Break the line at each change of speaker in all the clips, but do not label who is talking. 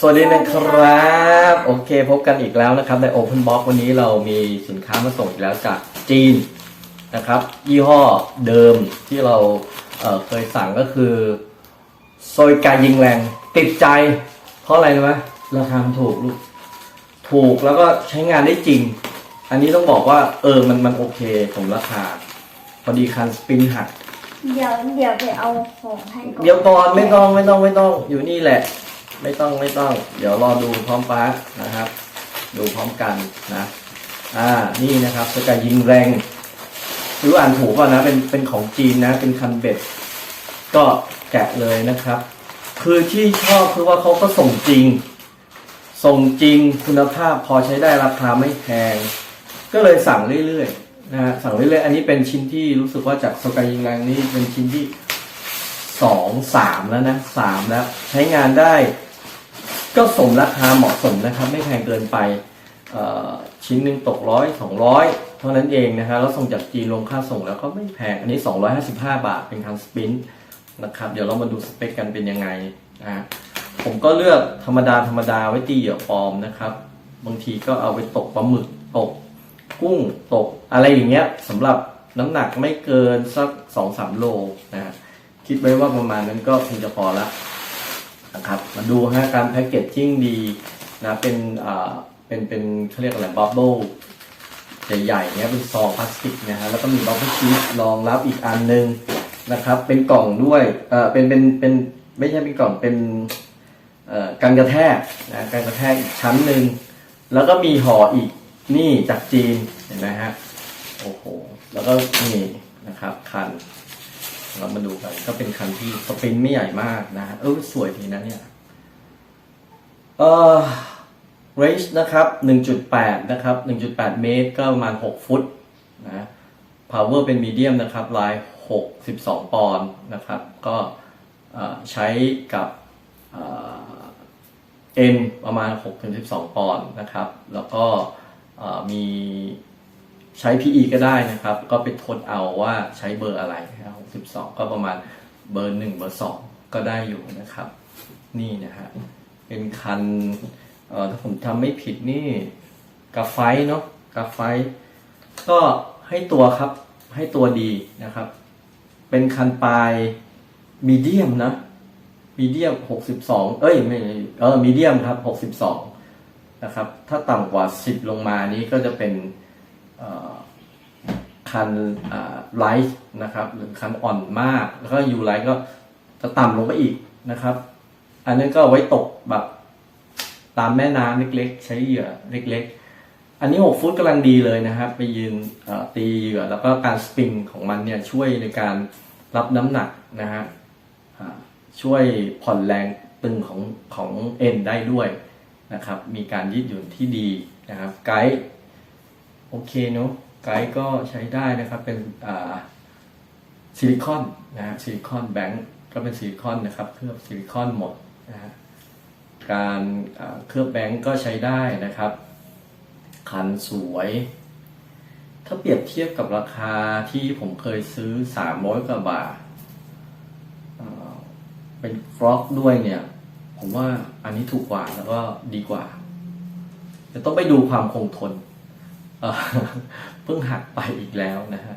สวัสดีนะครับ โอเคพบกันอีกแล้วนะครับใน Open Box วันนี้เรามีสินค้ามาส่งอีกแล้วจากจีนนะครับ ยี่ห้อเดิมที่เราเอ่อเคยสั่งก็คือโซยกายิงแรงติดใจ เพราะอะไรรู้ไหมราคามันถูกลูกถูกแล้วก็ใช้งานได้จริง อันนี้ต้องบอกว่าเออมันมันโอเคสมราคา พอดีคันสปรินหัก
เดี๋ยวเดี๋ยวไปเอาของให้ก่อน
เดี๋ยวก่อนไม่ต้องไม่ต้องไม่ต้องอยู่นี่แหละ ไม่ต้องไม่ต้อง เดี๋ยวรอดูพร้อมฟ้านะครับ ดูพร้อมกันนะอ่านี่นะครับสกายยิงแรงหรืออ่านถูกป่ะนะเป็นเป็นของจีนนะ เป็นคันเบ็ด ก็แกะเลยนะครับ คือที่ชอบคือว่าเขาก็ส่งจริง ส่งจริงคุณภาพพอใช้ได้ราคาไม่แพง ก็เลยสั่งเรื่อยๆนะฮะสั่งเรื่อยๆอันนี้เป็นชิ้นที่รู้สึกว่าจากสกายยิงแรงนี่เป็นชิ้นที่สองสามแล้วนะสามแล้ว ใช้งานได้ ก็สมราคาเหมาะสมนะครับ ไม่แพงเกินไปชิ้นหนึ่งตกร้อยสองร้อยเท่านั้นเองนะครับแล้วส่งจากจีนลงค่าส่งแล้วก็ไม่แพงอันนี้ 255 บาทเป็นคันสปินนะครับเดี๋ยวเรามาดูสเปคกันเป็นยังไงนะผมก็เลือกธรรมดาธรรมดาไว้ตีเหยื่อปลอมนะครับ บางทีก็เอาไปตกปลาหมึกตกกุ้งตกอะไรอย่างเงี้ยสำหรับน้ำหนักไม่เกินสักสองสามโลนะคิดไว้ว่าประมาณนั้นก็คงจะพอละ นะครับมาดูฮะการแพ็กเกจจิ้งดีนะเป็นอ่าเป็นเป็นเขาเรียกอะไรบับเบิ้ลใหญ่ๆเนี้ยเป็นซองพลาสติกนะฮะแล้วก็มีบับเบิลชีสรองรับอีกอันหนึงนะครับเป็นกล่องด้วยเอ่อเป็นเป็นเป็นไม่ใช่เป็นกล่องเป็นเอ่อการกระแทกนะการกระแทกอีกชั้นหนึ่งแล้วก็มีห่ออีกนี่จากจีนเห็นไหมฮะโอ้โหแล้วก็นี่นะครับคัน เรามาดูกัน ก็เป็นคันที่สปรินไม่ใหญ่มากนะเออสวยดีนะเนี่ยเออ range นะครับ 1.8 นะครับ 1.8 เมตรก็ประมาณ 6 ฟุตนะ power เป็น medium นะครับ ลาย 62 ปอนด์นะครับ ก็ใช้กับเอ่อ N ประมาณ 6-12 ปอนด์นะครับ แล้วก็มีใช้ PE ก็ได้นะครับ ก็ไปทดเอาว่าใช้เบอร์อะไร นะครับ62ก็ประมาณเบอร์1เบอร์2ก็ได้อยู่นะครับ นี่นะฮะเป็นคันเอ่อถ้าผมทำไม่ผิดนี่กาไฟเนาะกาไฟ ก็ให้ตัวครับให้ตัวดีนะครับ เป็นคันปลายมีเดียมนะมีเดียม62เอ้ยไม่เออมีเดียมครับ62นะครับ ถ้าต่ำกว่า10ลงมานี้ก็จะเป็นเอ่อ คันไลท์นะครับหรือคันอ่อนมาก แล้วก็ยูไลท์ก็จะต่ำลงไปอีกนะครับ อันนั้นก็ไว้ตกแบบตามแม่น้ำเล็กๆ ใช้เหยื่อเล็กๆ อันนี้ 6 ฟุตกำลังดีเลยนะครับ ไปยืนตีเหยื่อแล้วก็การสปริงของมันเนี่ยช่วยในการรับน้ำหนักนะฮะช่วยผ่อนแรงตึงของของเอ็นได้ด้วยนะครับ มีการยืดหยุ่นที่ดีนะครับ ไกด์โอเคเนาะ ไกด์ก็ใช้ได้นะครับเป็นซิลิคอนนะฮะซิลิคอนแบงก์ก็เป็นซิลิคอนนะครับเคลือบซิลิคอนหมดนะฮะการเคลือบแบงก์ก็ใช้ได้นะครับ คันสวย ถ้าเปรียบเทียบกับราคาที่ผมเคยซื้อ 300กว่าบาทเป็นฟล็อกด้วยเนี่ยผมว่าอันนี้ถูกกว่าแล้วก็ดีกว่าจะต้องไปดูความคงทน เพิ่งหักไปอีกแล้วนะฮะ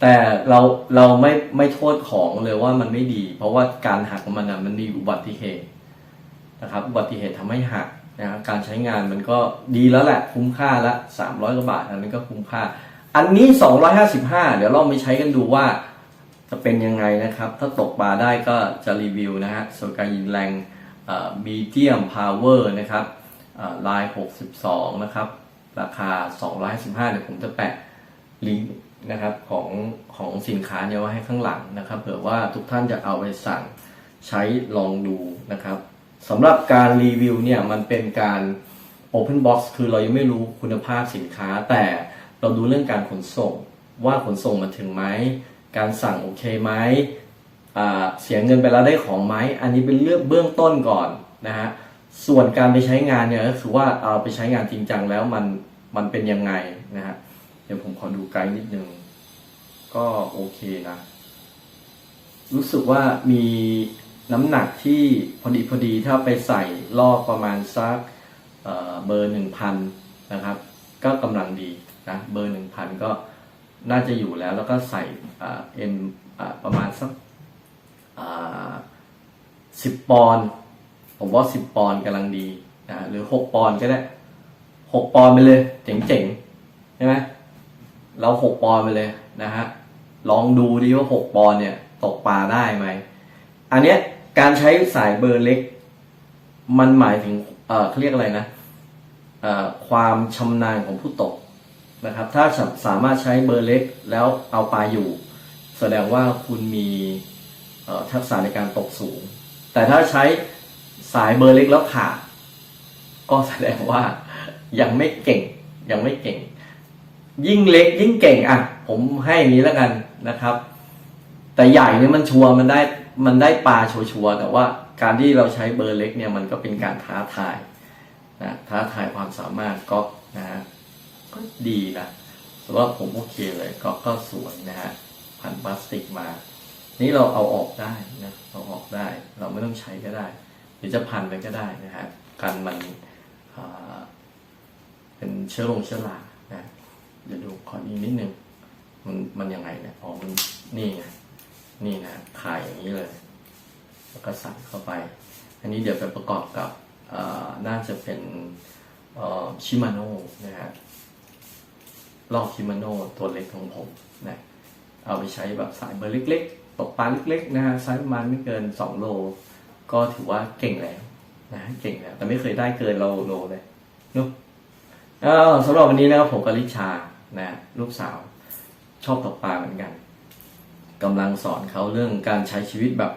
แต่เราเราไม่ไม่โทษของเลยว่ามันไม่ดี เพราะว่าการหักของมันนะมันมีอุบัติเหตุนะครับอุบัติเหตุทำให้หักนะฮะการใช้งานมันก็ดีแล้วแหละคุ้มค่าละสามร้อยกว่าบาทอันนี้นก็คุ้มค่า อันนี้สองร้อยห้าสิบห้าเดี๋ยวเราไปใช้กันดูว่า จะเป็นยังไงนะครับ ถ้าตกปลาได้ก็จะรีวิวนะฮะส่วนการยิงแรงมีเดียมพาวเวอร์นะครับลาย62นะครับ ราคา255เดี๋ยวผมจะแปะลิงก์นะครับของของสินค้าเนี่ยไว้ให้ข้างหลังนะครับเผื่อว่าทุกท่านจะเอาไปสั่งใช้ลองดูนะครับสำหรับการรีวิวเนี่ยมันเป็นการ Open Box คือเรายังไม่รู้คุณภาพสินค้า แต่เราดูเรื่องการขนส่ง ว่าขนส่งมาถึงไหม การสั่งโอเคไหมเสียเงินไปแล้วได้ของไหม อันนี้เป็นเรื่องเบื้องต้นก่อนนะฮะส่วนการไปใช้งานเนี่ยก็คือว่าเอาไปใช้งานจริงจังแล้วมัน มันเป็นยังไงนะฮะเดี๋ยวผมขอดูไกด์นิดนึง ก็โอเคนะ รู้สึกว่ามีน้ำหนักที่พอดีพอดีถ้าไปใส่ลอกประมาณสักเเบอร์หนึ่งพันนะครับ ก็กำลังดีนะเบอร์หนึ่งพันก็น่าจะอยู่แล้วแล้วก็ใส่เอ็นประมาณสักสิบปอนผมว่าสิบปอนกำลังดีนะหรือหกปอนก็ได้ หกปอนไปเลย เจ๋งๆใช่ไหมเราหกปอนไปเลยนะฮะลองดูดิว่าหกปอนเนี่ย ตกปลาได้ไหมอันเนี้ยการใช้สายเบอร์เล็ก มันหมายถึงเอ่อเขาเรียกอะไรนะเอ่อความชำนาญของผู้ตกนะครับ ถ้าสาสามารถใช้เบอร์เล็กแล้วเอาปลาอยู่ แสดงว่าคุณมีเอ่อทักษะในการตกสูง แต่ถ้าใช้สายเบอร์เล็กแล้วขาดก็แสดงว่า ยังไม่เก่ง ยังไม่เก่ง ยิ่งเล็กยิ่งเก่งอะ ผมให้นี้แล้วกันนะครับ แต่ใหญ่เนี่ยมันชัวร์มันได้มันได้ปลาชัวร์แต่ว่าการที่เราใช้เบอร์เล็กเนี่ยมันก็เป็นการท้าทายนะท้าทายความสามารถก็นะฮะก็ดีนะแต่ว่าผมโอเคเลยก็ก็สวยนะฮะพันพลาสติกมา นี่เราเอาออกได้นะเอาออกได้ เราไม่ต้องใช้ก็ได้ หรือจะพันไปก็ได้นะฮะกันมันอ่า เป็นเชื้อลงเชื้อรานะเดี๋ยวดูขออีกนิดนึงมันมันยังไงเนี่ยอ๋อมันนี่ไงนี่นะขายอย่างนี้เลย แล้วก็ใส่เข้าไป อันนี้เดี๋ยวไปประกอบกับน่าจะเป็นชิมาโน่นะฮะลอกชิมาโน่ตัวเล็กของผมนะเอาไปใช้แบบสายเบอร์เล็ก ๆ ตกปลาเล็ก ๆ นะฮะไซส์ประมาณไม่เกิน 2 โล ก็ถือว่าเก่งแล้วนะเก่งแล้วแต่ไม่เคยได้เกินโลโลเลยเนุ๊ กสำหรับวันนี้นะครับผมกับลิชานะลูกสาวชอบตกปลาเหมือนกันกำลังสอนเขาเรื่องการใช้ชีวิตแบบ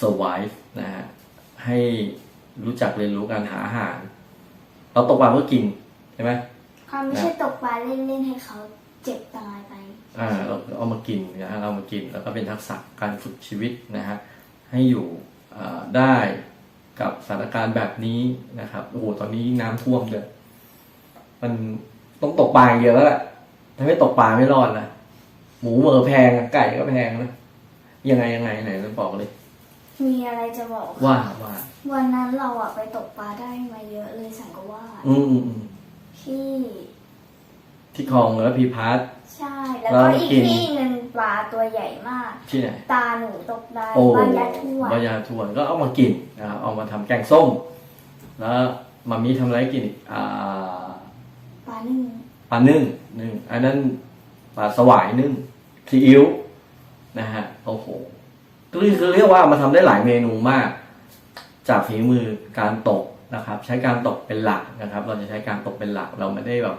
survive นะฮะให้รู้จักเรียนรู้การหาอาหาร เราตกปลาเพื่อกินใช่ไหม
ความไม่ใช่ตกปลาเล่นๆให้เขาเจ็บตายไป
อ่าเราเอามากินนะฮะเรามากินแล้วก็เป็นทักษะการฝึกชีวิตนะฮะให้อยู่อ่าได้กับสถานการณ์แบบนี้นะครับโอ้โหตอนนี้น้ำท่วมเลย มันต้องตกปลาอย่างเดียวแล้วแหละถ้าไม่ตกปลาไม่รอดนะหมูเหมอแพงอะไก่ก็แพงนะยังไงยังไงไหนเราบอกเลย
มีอะไรจะบอก
ว่าว่า
วันนั้นเราอะไปตกปลาได้มาเยอะเลยสังกว่าส
อืมอืมอืม
ที่
ที่คลองแล้วพีพาร์ท
ใช่ แล้ว
เรา
ก็
มา
อีก
กิน
ที่หนึ่งปลาตัวใหญ่มาก
ที่ไหน
ตาหนูตกได้
โอ้
บ้านยาทวด
บายาทวนก็เอามากินนะครับเอามาทำแกงส้ม แล้วมามีทำอะไรให้กินอีกอ่า
ปลานึ่ง
ปลานึ่งนึ่งอันนั้นปลาสวายนึ่งซีอิ๊วนะฮะโอ้โหคือคือเรียกว่ามาทำได้หลายเมนูมาก จากฝีมือการตกนะครับ ใช้การตกเป็นหลักนะครับ เราจะใช้การตกเป็นหลักเราไม่ได้แบบ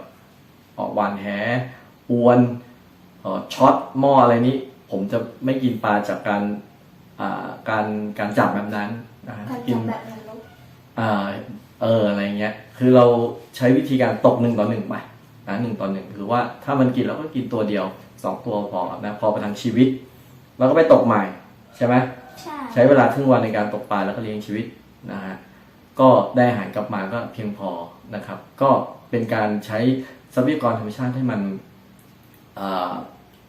ออกหวานแหอวนเอ่อช็อตหม้ออะไรนี้ ผมจะไม่กินปลาจากการอ่าการการจับแบบนั้นนะฮะ
การ
กิ
จั
น
บแบบนรก
อ่าเอออะไรเงี้ย คือเราใช้วิธีการตกหนึ่งต่อหนึ่งไปนะหนึ่งต่อหนึ่งคือว่าถ้ามันกินเราก็กินตัวเดียวสองตัวพอนะพอประทังชีวิต แล้วก็ไปตกใหม่ใช่ไหม
ใช่
ใช้เวลาครึ่งวันในการตกปลาแล้วก็เลี้ยงชีวิตนะฮะก็ได้อาหารกลับมาก็เพียงพอนะครับ ก็เป็นการใช้ทรัพยากรธรรมชาติให้มันอ่า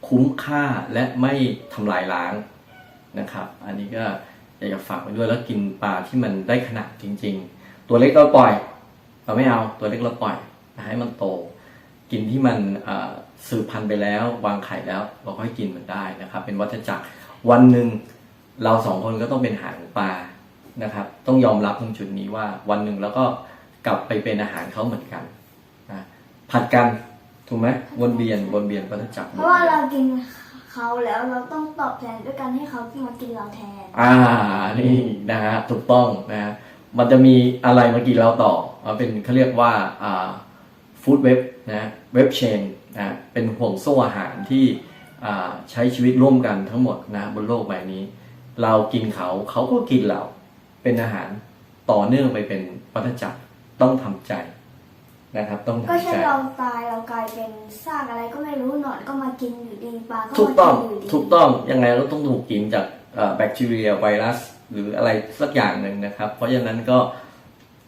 คุ้มค่าและไม่ทำลายล้างนะครับ อันนี้ก็อยากจะฝากไว้ด้วยแล้วกินปลาที่มันได้ขนาดจริง ๆ ตัวเล็กเราปล่อย เราไม่เอาตัวเล็กเราปล่อยนะให้มันโต กินที่มันอ่าสืบพันธุ์ไปแล้ววางไข่แล้ว เราก็ให้กินมันได้นะครับ เป็นวัฏจักรวันหนึ่งเราสองคนก็ต้องเป็นอาหารของปลานะครับ ต้องยอมรับตรงจุดนี้ว่าวันหนึ่งเราก็กลับไปเป็นอาหารเขาเหมือนกันนะผัดกันถูกไหมวนเวียนวนเวียนวัฏจักร
เพราะว่าเรากินเขาแล้วเราต้องตอบแทนด้วยการให้เขามากินเราแทน
อ่านี่นะฮะถูกต้องนะฮะ มันจะมีอะไรมากินเราต่อเอาเป็นเขาเรียกว่าอ่าฟู้ดเว็บนะเว็บเชนนะเป็นห่วงโซ่อาหารที่อ่าใช้ชีวิตร่วมกันทั้งหมดนะบนโลกใบนี้ เรากินเขาเขาก็กินเราเป็นอาหารต่อเนื่องไปเป็นวัฏจักรต้องทำใจนะครับต้อง
ก็
ทำ
ใช่
ใจ
เราตายเรากลายเป็นซากอะไรก็ไม่รู้หนอนก็มากินอยู่ดีปลาก็
ถูก
มา
ต้อง
กินอยู่ดี
ถูกต้องยังไงเราต้องถูกกินจากเอ่อแบคทีเรียไวรัส หรืออะไรสักอย่างหนึ่งนะครับ เพราะฉะนั้นก็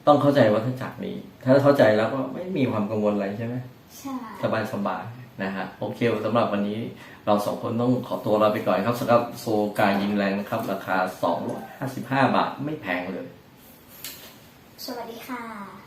ต้องเข้าใจวัฏจักรนี้ ถ้าเข้าใจแล้วก็ไม่มีความกังวลอะไรใช่ไหม
ใช่
สบายสบายนะฮะโอเคสำหรับวันนี้เราสองคนต้องขอตัวเราไปก่อนครับสำหรับโซกายิมแรงนะครับ ราคา 255 บาทไม่แพงเลย
สวัสดีค่ะ